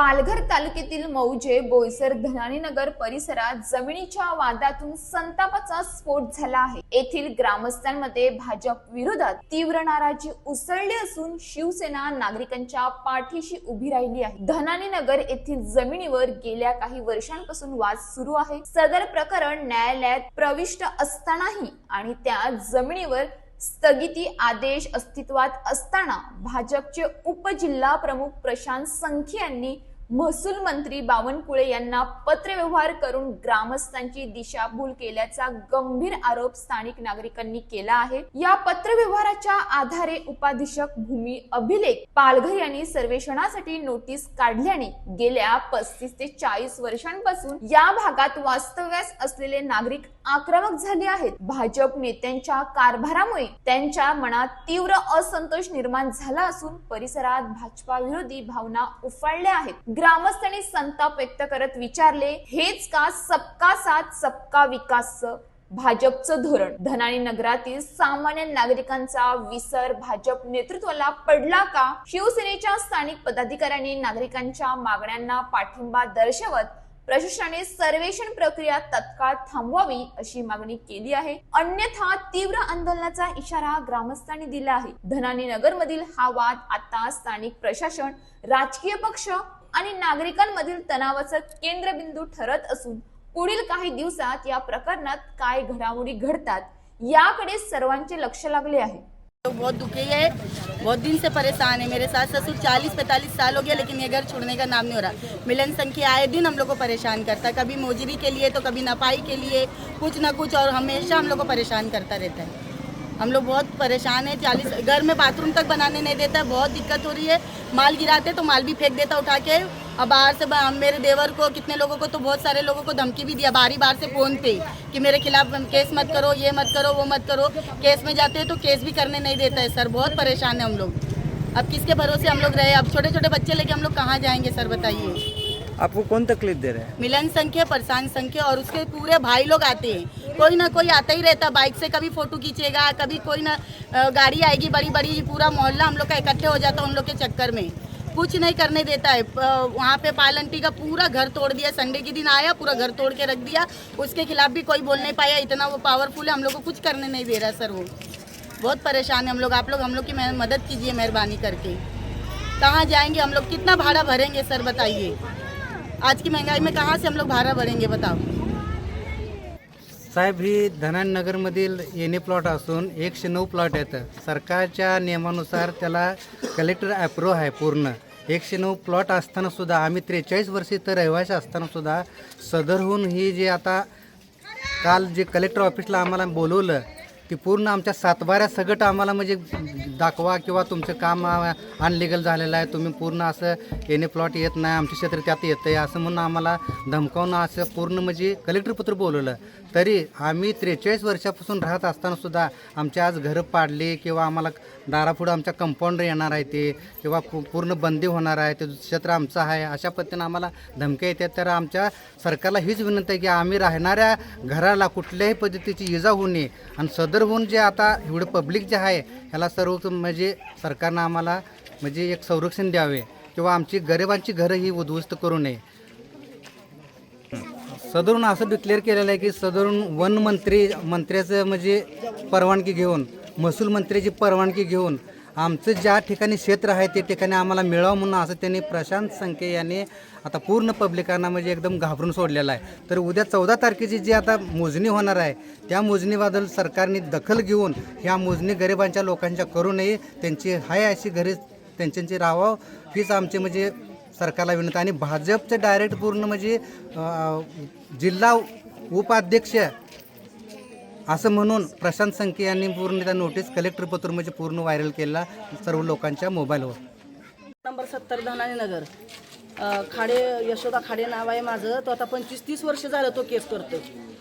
पालघर तालुक्यातील मौजे बोईसर धनानी नगर परिसरात जमिनीच्या वादातून संतापाचा स्फोट झाला आहे. येथील ग्रामस्थांमध्ये भाजप विरोधात तीव्र नाराजी उसळली असून शिवसेना नागरिकांच्या पाठीशी उभी राहिली आहे. धनानी नगर येथील जमिनीवर गेल्या काही वर्षांपासून वाद सुरू आहे. सदर प्रकरण न्यायालयात प्रविष्ट असतानाही आणि त्या जमिनीवर स्थगिती आदेश अस्तित्वात असताना भाजपचे उपजिल्हा प्रमुख प्रशांत संखी यांनी महसूल मंत्री बावनकुळे यांना पत्रव्यवहार करून ग्रामस्थांची दिशाभूल केल्याचा गंभीर आरोप स्थानिक नागरिकांनी केला आहे. या पत्रव्यवहाराच्या आधारे उपाधीक्षक भूमी अभिलेख पालघर यांनी सर्वेक्षणासाठी नोटीस काढल्याने गेल्या पस्तीस ते चाळीस वर्षांपासून या भागात वास्तव्यास असलेले नागरिक आक्रमक झाले आहेत. भाजप नेत्यांच्या कारभारामुळे त्यांच्या मनात तीव्र असंतोष निर्माण झाला असून परिसरात भाजपा विरोधी भावना उफाळल्या आहेत. ग्रामस्थांनी संताप व्यक्त करत विचारले हेच का सबका साथ सबका विकास? भाजपचं धोरण. धनानी नगरातील सामान्य नागरिकांचा विसर भाजप नेतृत्वाला पडला का? शिवसेनेच्या स्थानिक पदाधिकाऱ्यांनी नागरिकांच्या मागण्यांना पाठिंबा दर्शवत प्रशासनाने सर्वेक्षण प्रक्रिया तत्काळ थांबवावी अशी मागणी केली आहे. अन्यथा तीव्र आंदोलनाचा इशारा ग्रामस्थांनी दिला आहे. धनानी नगर मधील हा वाद आता स्थानिक प्रशासन राजकीय पक्ष आणि नागरिकांमधील तणावाचं केंद्रबिंदू ठरत असून पुढील काही दिवसात या प्रकरणात काय घडामोडी घडतात याकडे सर्वांचे लक्ष लागले आहे. तो बहुत दुखी है बहुत दिन से परेशान है। मेरे सास ससुर चालीस पैंतालीस साल हो गया लेकिन ये घर छोड़ने का नाम नहीं हो रहा। मिलन संख्या आए दिन हम लोग को परेशान करता है। कभी मोजरी के लिए तो कभी नपाई के लिए कुछ ना कुछ और हमेशा हम लोग को परेशान करता रहता है। हम लोग बहुत परेशान है चालीस घर में बाथरूम तक बनाने नहीं देता है बहुत दिक्कत हो रही है। माल गिराते तो माल भी फेंक देता उठा के। अब बाहर से बा- मेरे देवर को कितने लोगों को तो बहुत सारे लोगों को धमकी भी दिया बारी बार से फ़ोन पे कि मेरे खिलाफ केस मत करो ये मत करो वो मत करो। केस में जाते हैं तो केस भी करने नहीं देता है सर बहुत परेशान है हम लोग। अब किसके भरोसे हम लोग रहे? अब छोटे छोटे बच्चे लेके हम लोग कहाँ जाएँगे सर बताइए? आपको कौन तकलीफ़ दे रहा है? मिलन संख्या परेशान संख्या और उसके पूरे भाई लोग आते हैं। कोई ना कोई आता ही रहता बाइक से कभी फ़ोटो खींचेगा, कभी कोई ना गाड़ी आएगी बड़ी बड़ी पूरा मोहल्ला हम लोग का इकट्ठे हो जाता उन लोग के चक्कर में। कुछ नहीं करने देता है वहाँ पे पालंटी का पूरा घर तोड़ दिया, संडे के दिन आया, पूरा घर तोड़ के रख दिया, उसके खिलाफ भी कोई बोल नहीं पाया, इतना वो पावरफुल है, हम लोग को कुछ करने नहीं दे रहा सर वो। बहुत परेशान है हम लोग, आप लोग, हम लोग की मदद कीजिए मेहरबानी करके। कहाँ जाएँगे हम लोग, कितना भाड़ा भरेंगे सर बताइए? आज की महँगाई में कहाँ से हम लोग भाड़ा भरेंगे, बताओ? साहेब ही धनाननगरमधील नगरमधील येणे प्लॉट असून एकशे नऊ प्लॉट आहेत. सरकारच्या नियमानुसार त्याला कलेक्टर ॲप्रो आहे पूर्ण. एकशे नऊ प्लॉट असतानासुद्धा आम्ही त्रेचाळीस वर्षी तर रहिवासी असतानासुद्धा सदरहून ही जे आता काल जे कलेक्टर ऑफिसला आम्हाला बोलवलं ती पूर्ण आमच्या सातबाऱ्या सगट आम्हाला म्हणजे दाखवा किंवा तुमचं काम अनलिगल झालेलं आहे. तुम्ही पूर्ण असं एने प्लॉट येत नाही आमचे क्षेत्र त्यात येतं आहे असं म्हणून आम्हाला धमकावून असं पूर्ण म्हणजे कलेक्टर पत्र बोलवलं. तरी आम्ही त्रेचाळीस वर्षापासून राहत असताना सुद्धा आमच्या आज घरं पाडली किंवा आम्हाला दारापुढं आमच्या कंपाऊंडर येणार आहे ते किंवा पूर्ण बंदी होणार आहे ते क्षेत्र आमचं आहे अशा पद्धतीनं आम्हाला धमक्या येतात तर आमच्या सरकारला हीच विनंती आहे की आम्ही राहणाऱ्या घराला कुठल्याही पद्धतीची इजा होऊ नये आणि सदर सदरहून जे आता एवढं पब्लिक जे आहे ह्याला सर्व म्हणजे सरकारनं आम्हाला म्हणजे एक संरक्षण द्यावे किंवा आमची गरिबांची घरं ही उद्ध्वस्त करू नये. सदरून असं डिक्लेअर केलेलं आहे की सदरून वन मंत्री मंत्र्याचं म्हणजे परवानगी घेऊन महसूल मंत्र्याची परवानगी घेऊन आमचं ज्या ठिकाणी क्षेत्र आहे ते ठिकाणी आम्हाला मिळावं म्हणून असं त्यांनी प्रशांत संखे यांनी आता पूर्ण पब्लिकांना म्हणजे एकदम घाबरून सोडलेलं आहे. तर उद्या चौदा तारखेची जी आता मोजणी होणार आहे त्या मोजणीबद्दल सरकारने दखल घेऊन ह्या मोजणी गरिबांच्या लोकांच्या करू नये त्यांची हाय अशी घरी त्यांच्यांची राहावं हीच आमची म्हणजे सरकारला विनंती. आणि भाजपचं डायरेक्ट पूर्ण म्हणजे जिल्हा उपाध्यक्ष असं म्हणून प्रशांत संखे यांनी पूर्ण त्या नोटीस कलेक्टर पत्र म्हणजे पूर्ण व्हायरल केला सर्व लोकांच्या मोबाईलवर नंबर सत्तर धनानी नगर खाडे यशोदा खाडे नाव आहे माझं. तो आता पंचवीस तीस वर्ष झालं तो केस करतो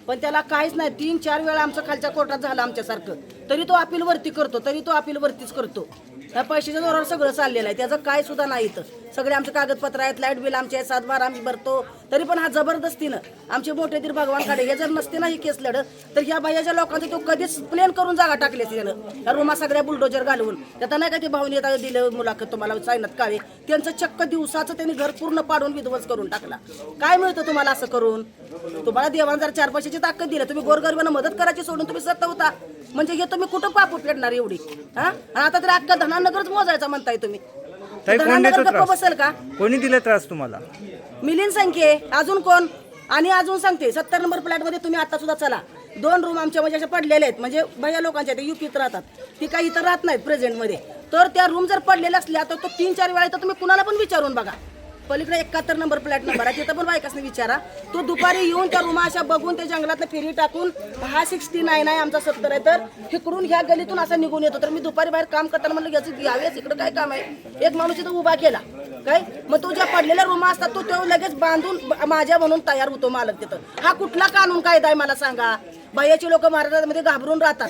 पण त्याला काहीच नाही. तीन चार वेळा आमचं खालच्या कोर्टात झालं आमच्यासारखं. तरी तो अपील वरती करतो. तरी तो अपील वरतीच करतो. त्या पैशाच्या जोरावर सगळं चाललेलं आहे. त्याचं काय सुद्धा नाही इथं. सगळे आमचे कागदपत्र आहेत लाइट बिल आमचे आहे सातबार आम्ही भरतो. तरी पण हा जबरदस्तीनं आमचे मोठे दीर भगवान खाडे हे जर नसते ना ही केस लढत तर ह्या बायाच्या लोकांचं तो कधीच प्लेन करून जागा टाकली असती त्यानं. रूमा सगळ्या बुलडोजर घालवून. त्यात नाही का ते भाऊनी येता दिलं मुलाखत तुम्हाला सायनात कावे त्यांचं चक्क दिवसाचं त्यांनी घर पूर्ण पाडून विध्वंस करून टाकला. काय मिळतं तुम्हाला असं करून? तुम्हाला देवान जर चार पैशाची ताकद दिली तुम्ही गोरगरिबांना मदत करायची सोडून तुम्ही सत्ता होता. म्हणजे हे तुम्ही कुठं पाप फेडणार एवढी? हा? आता तरी अख्खा धनानगरच मोजायचा म्हणताय तुम्ही. ताई कोण धनानगर देतो गप्प त्रास? बसेल का? कोणी दिला त्रास तुम्हाला? मिलिंद संख्ये अजून कोण? आणि अजून सांगते सत्तर नंबर फ्लॅटमध्ये तुम्ही आता सुद्धा चला. दोन रूम आमच्या म्हणजे अशा पडलेले आहेत. म्हणजे भैया लोकांच्या ते युपीत राहतात. ती काही इथं राहत नाहीत प्रेझेंटमध्ये तर त्या रूम जर पडलेल्या असल्या तर तो तीन चार वेळा तर तुम्ही कुणाला पण विचारून बघा. पलीकडे एकाहत्तर नंबर फ्लॅट नंबर आहे. तिथं पण बायकासने विचारा. तो दुपारी येऊन त्या रूमा अशा बघून त्या जंगलात फेरी टाकून हा सिक्स्टी नाईन आहे आमचा सत्तर आहे. तर इकडून ह्या गलीतून असा निघून येतो. तर मी दुपारी बाहेर काम करताना म्हणलं याचं यावेळेस इकडं काय काम आहे? एक माणूस इथं उभा केला. काय? मग तो ज्या पडलेल्या रूमा असतात तो तो लगेच बांधून माझ्या म्हणून तयार होतो मालक तिथं. हा कुठला कानून कायदा आहे मला सांगा? बाह्याचे लोक महाराष्ट्रामध्ये म्हणजे घाबरून राहतात.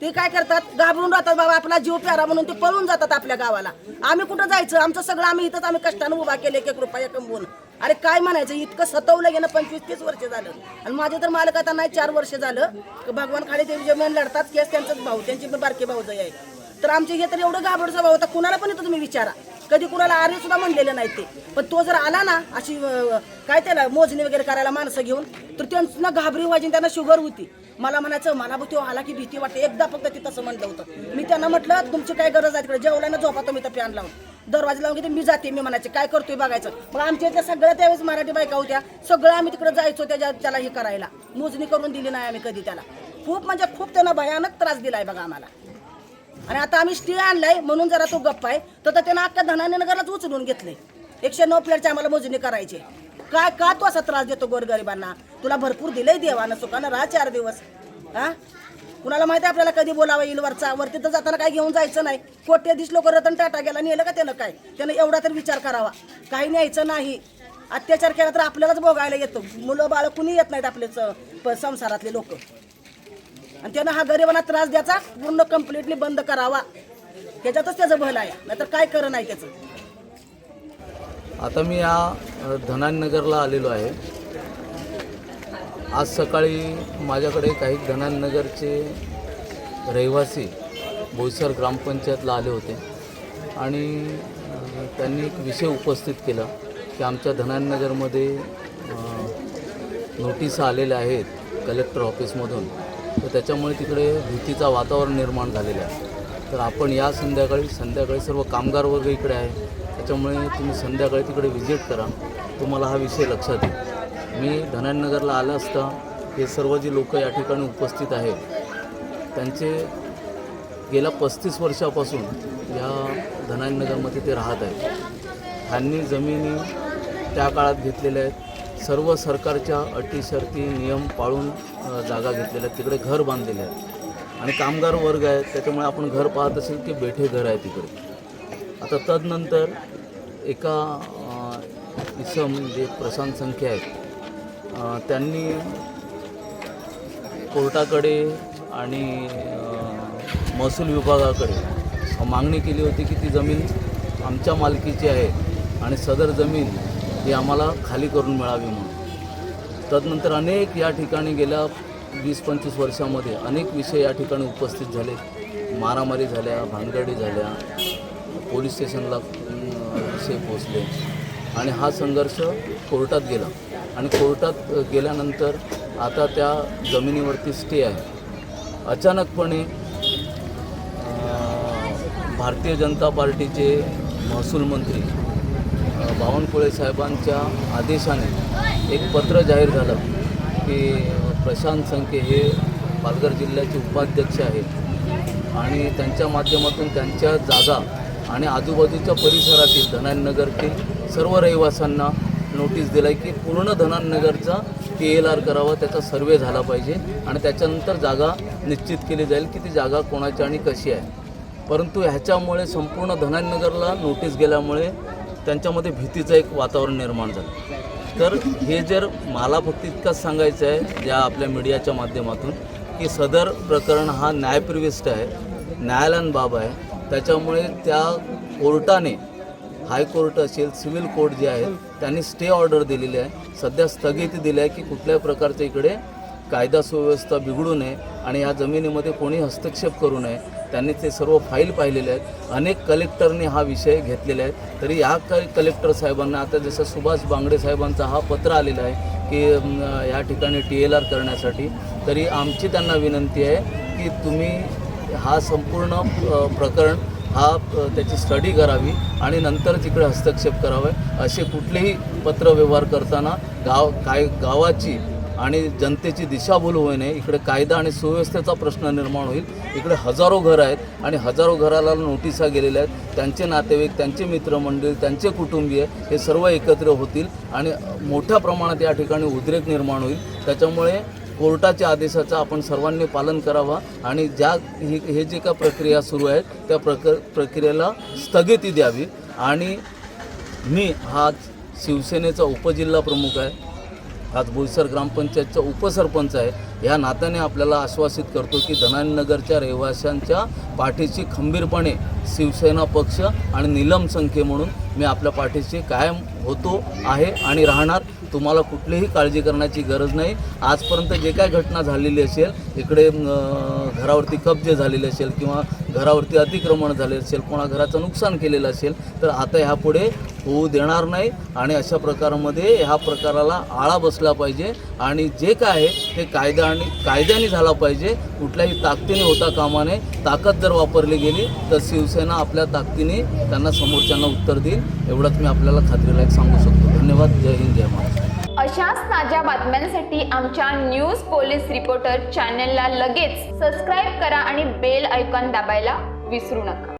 ते काय करतात? घाबरून राहतात बाबा आपला जीव प्यारा म्हणून ते पळून जातात आपल्या गावाला. आम्ही कुठं जायचं? आमचं सगळं आम्ही इथंच आम्ही कष्टानं उभा केले एक रुपया कमवून. अरे काय म्हणायचं? इतकं सतवलं गेलं पंचवीस तीस वर्ष झालं. आणि माझे तर मालक आता नाही चार वर्ष झालं. की भगवान खाली देवी जमीन लढतात केस त्यांचाच भाऊ त्यांची पण बारके भाऊ आहे. तर आमचे हे तर एवढं घाबरट स्वभाव होता कुणाला पण येतो तुम्ही विचारा. कधी कुणाला आर्य सुद्धा म्हणलेलं नाही ते. पण तो जर आला ना अशी काय त्याला मोजणी वगैरे करायला माणसं घेऊन तर त्यांना घाबरी व्हायची त्यांना शुगर होती. मला म्हणायचं मला बघ तो आला की भीती वाटते. एकदा फक्त ते तसं म्हणलं होतं. मी त्यांना म्हटलं तुमची काय गरज आहे तिकडे? जेवल्यानं झोपा तुम्ही तर फॅन लावून. दरवाजा लावून घेते मी जाते. मी म्हणायचे काय करतोय बघायचं? मग आमच्या इथल्या सगळ्या त्यावेळेस मराठी बायका होत्या. सगळं आम्ही तिकडे जायचो त्याच्या त्याला हे करायला. मोजणी करून दिली नाही आम्ही कधी त्याला. खूप म्हणजे खूप त्यांना भयानक त्रास दिलाय बघा आम्हाला. आणि आता आम्ही स्टील आणलाय म्हणून जरा तो गप्प आहे. तर तर त्यानं अख्ख्या धनानगरलाच उचलून घेतले एकशे नऊ प्लेटचे आम्हाला मोजणी करायची. काय का तू असा त्रास देतो गोरगरिबांना? तुला भरपूर दिलंय देवानं सुखानं राहा चार दिवस. हा? कुणाला माहिती आहे आपल्याला कधी बोलावं येईल वरचा? वरती तर जाताना काय घेऊन जायचं नाही. कोट्याधीश लोक रतन टाटा गेला नेलं का त्यानं काय? त्यानं एवढा तर विचार करावा. काही न्यायचं नाही. अत्याचार केला तर आपल्यालाच भोगायला येतो. मुलं बाळ कुणी येत नाहीत आपल्याच प- संसारातले लोक. आणि त्यानं हा गरिबांना त्रास द्यायचा पूर्ण कम्प्लिटली बंद करावा. त्याच्यातच त्याचं भलं आहे. नाहीतर काय करणं आहे त्याचं? आता मी या धनाननगरला आलेलो आहे. आज सकाळी माझ्याकडे काही धनाननगरचे रहिवासी बोईसर ग्रामपंचायतला आले होते. आणि त्यांनी एक विषय उपस्थित केला की आमच्या धनाननगरमध्ये अ, नोटीस आलेल्या आहेत कलेक्टर ऑफिसमधून. तर त्याच्यामुळे तिकडे भीतीचा वातावरण निर्माण झालेलं आहे. तर आपण या संध्याकाळी संध्याकाळी सर्व कामगार वर्ग इकडे आहे. त्याच्यामुळे तुम्ही संध्याकाळी तिकडे व्हिजिट करा. तुम्हाला हा विषय लक्षात येईल. मी धनानगरला आलं असता हे सर्व जे लोक या ठिकाणी उपस्थित आहेत त्यांचे गेल्या पस्तीस वर्षापासून या धनानगरमध्ये ते राहत आहेत. ह्यांनी जमिनी त्या काळात घेतलेल्या आहेत. सर्व सरकारच्या अटी शर्ती नियम पाळून जागा घेतलेल्या आहेत. तिकडे घर बांधलेले आहेत. आणि कामगार वर्ग आहेत त्याच्यामुळे आपण घर पाहत असेल की बेठे घर आहे तिकडे. आता तदनंतर एका इसम जे प्रशांत संख्या आहेत त्यांनी कोर्टाकडे आणि महसूल विभागाकडे मागणी केली होती की ती जमीन आमच्या मालकीची आहे आणि सदर जमीन ती आम्हाला खाली करून मिळावी म्हणून. तदनंतर अनेक या ठिकाणी गेल्या वीस पंचवीस वर्षामध्ये अनेक विषय या ठिकाणी उपस्थित झाले. मारामारी झाल्या भानगडी झाल्या पोलीस स्टेशनला विषय पोचले आणि हा संघर्ष कोर्टात गेला. आणि कोर्टात गेल्यानंतर आता त्या जमिनीवरती स्टे आहे. अचानकपणे भारतीय जनता पार्टीचे महसूल मंत्री बावनकुळे साहेबांच्या आदेशाने एक पत्र जाहीर झालं की प्रशांत संखे हे पालघर जिल्ह्याचे उपाध्यक्ष आहेत. आणि त्यांच्या माध्यमातून त्यांच्या जागा आणि आजूबाजूच्या परिसरातील धनाननगरतील सर्व रहिवाशांना नोटीस दिला आहे की पूर्ण धनाननगरचा के एल आर करावा त्याचा सर्वे झाला पाहिजे आणि त्याच्यानंतर जागा निश्चित केली जाईल की ती जागा कोणाची आणि कशी आहे. परंतु ह्याच्यामुळे संपूर्ण धनाननगरला नोटीस गेल्यामुळे त्यांच्यामध्ये भीतीचं एक वातावरण निर्माण झालं. तर हे जर मला फक्त इतकंच सांगायचं आहे ज्या आपल्या मीडियाच्या माध्यमातून की सदर प्रकरण हा न्यायप्रविष्ट आहे न्यायालयीन बाब आहे. त्याच्यामुळे त्या कोर्टाने हायकोर्ट असेल सिव्हिल कोर्ट जे आहेत त्यांनी स्टे ऑर्डर दिलेली आहे. सध्या स्थगिती दिली आहे की कुठल्याही प्रकारच्या इकडे कायदा सुव्यवस्था बिघडू नये आणि या जमिनीमध्ये कोणी हस्तक्षेप करू नये. त्यांनी ते सर्व फाईल पाहिलेले आहेत. अनेक कलेक्टरने हा विषय घेतलेला आहे. तरी या क कलेक्टर साहेबांना आता जसं सुभाष बांगडे साहेबांचा हा पत्र आलेला आहे की या ठिकाणी टी एल आर करण्यासाठी तरी आमची त्यांना विनंती आहे की तुम्ही हा संपूर्ण प्रकरण हा त्याची स्टडी करावी आणि नंतर तिकडे हस्तक्षेप करावे असे कुठलेही पत्रव्यवहार करताना गाव काय गावाची आणि जनतेची दिशाभूल होऊ नये. इकडे कायदा आणि सुव्यवस्थेचा प्रश्न निर्माण होईल. इकडे हजारो घरं आहेत आणि हजारो घराला नोटिसा गेलेल्या आहेत. त्यांचे नातेवाईक त्यांचे मित्रमंडळी त्यांचे कुटुंबीय हे सर्व एकत्र होतील आणि मोठ्या प्रमाणात या ठिकाणी उद्रेक निर्माण होईल. त्याच्यामुळे कोर्टाच्या आदेशाचं आपण सर्वांनी पालन करावा आणि ज्या हे हे जे का प्रक्रिया सुरू आहेत त्या प्रक प्रक्रियेला स्थगिती द्यावी. आणि मी हा शिवसेनेचा उपजिल्हा प्रमुख आहे. आज बोईसर ग्रामपंचायतचा उपसरपंच आहे. या नात्याने आपल्याला आश्वासित करतो की धनानगरच्या रहिवाशांच्या पाठीशी खंबीरपणे शिवसेना पक्ष आणि निलम संख्ये म्हणून मी आपल्या पाठीशी कायम होतो आहे आणि राहणार तुम्हाला कुठलीही काळजी करण्याची गरज नाही. आजपर्यंत जे काय घटना झालेली असेल इकडे घरावरती कब्जे झालेले असेल किंवा घरावरती अतिक्रमण झाले असेल कोणा घराचं नुकसान केलेलं असेल तर आता ह्यापुढे होऊ देणार नाही आणि अशा प्रकारामध्ये ह्या प्रकाराला आळा बसला पाहिजे आणि जे काय आहे ते कायदा आणि कायद्याने झाला पाहिजे. कुठल्याही ताकदीने होता कामा नये ताकद जर वापरली गेली तर शिवसेना आपल्या ताकदीने त्यांना समोरच्यांना उत्तर देईल. एवढंच मी आपल्याला खात्रीलायक सांगू शकतो. धन्यवाद. जय हिंद जय महाराष्ट्र. अशाच ताज्या बातम्यांसाठी आमच्या न्यूज पोलीस रिपोर्टर चॅनलला लगेच सबस्क्राईब करा आणि बेल ऐकॉन दाबायला विसरू नका.